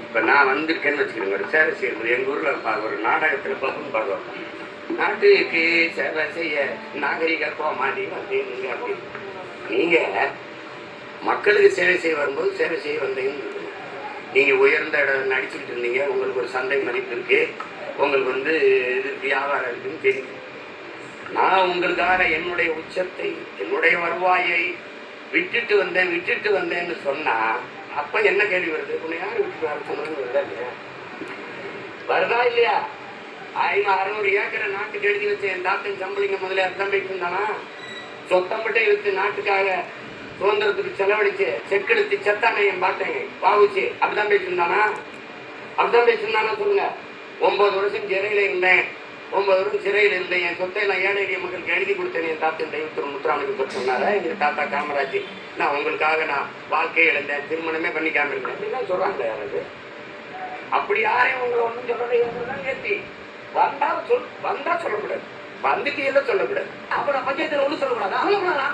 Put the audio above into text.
இப்போ நான் வந்திருக்கேன்னு வச்சுக்கிறேங்க ஒரு சேவை செய்யும்போது எங்கள் ஊரில் ஒரு நாடகத்தில் பகுன் பாடுவோம் நாட்டுக்கு சேவை செய்ய நாகரிக கோமாடி வந்தீங்க அப்படின்னு நீங்கள் மக்களுக்கு சேவை செய்ய வரும்போது சேவை செய்ய வந்தீங்கன்னு நீங்கள் உயர்ந்த இடம் நடிச்சுக்கிட்டு இருந்தீங்க. உங்களுக்கு ஒரு சந்தை மதிப்பு இருக்குது உங்களுக்கு வந்து இது வியாபாரம் இருக்குன்னு தெரியும் நான் உங்களுக்காக என்னுடைய உச்சத்தை என்னுடைய வருவாயை விட்டுட்டு வந்தேன் விட்டுட்டு வந்தேன்னு சொன்னால் அப்ப என்ன கேள்வி வருது? உன்னை யாரு விட்டுட்டு வர சொன்னதுன்னு வருதா இல்லையா? வருதா இல்லையா? ஐநூறு அறுநூறு ஏக்கரை நாட்டுக்கு எழுதி வச்ச என் தாத்தன் சம்பளிங்க முதல்ல அர்த்தம் போயிட்டு இருந்தானா? சொத்தம் மட்டும் இழுத்து நாட்டுக்காக சுதந்திரத்துக்கு செலவழிச்சு செக்கெடுத்து செத்தானே என் பாட்டேங்க பாவுச்சு அப்படிதான் பேசியிருந்தானா இருந்தானா? அப்படிதான் பேசியிருந்தானா இருந்தானா சொல்லுங்க. ஒன்பது வருஷம் சிறையில இருந்தேன். ஒன்பது வருஷம் சிறையில் இருந்தேன் என் சொத்தை நான் ஏழை எளிய மக்களுக்கு எழுதி கொடுத்தேன். என் தாத்தன் தெய்வத்திரு முத்துராமனுக்கு சொன்னாரா. எங்க தாத்தா காமராஜ் நான் உங்களுக்காக நான் வாழ்க்கையை இழந்தேன். திருமணமே பண்ணிக்காம இருந்தேன். அப்படின்னு சொல்றாங்க யாராவது அப்படி யாரையும் உங்களை ஒன்றும் சொல்றதை ஏற்றி வந்தா சொல் வந்தா சொல்லக்கூடாது. வந்துட்டீங்கன்னு சொல்லக்கூடாது. அப்புறம் பஞ்சாயத்தில் ஒன்றும் சொல்லக்கூடாது? அவங்க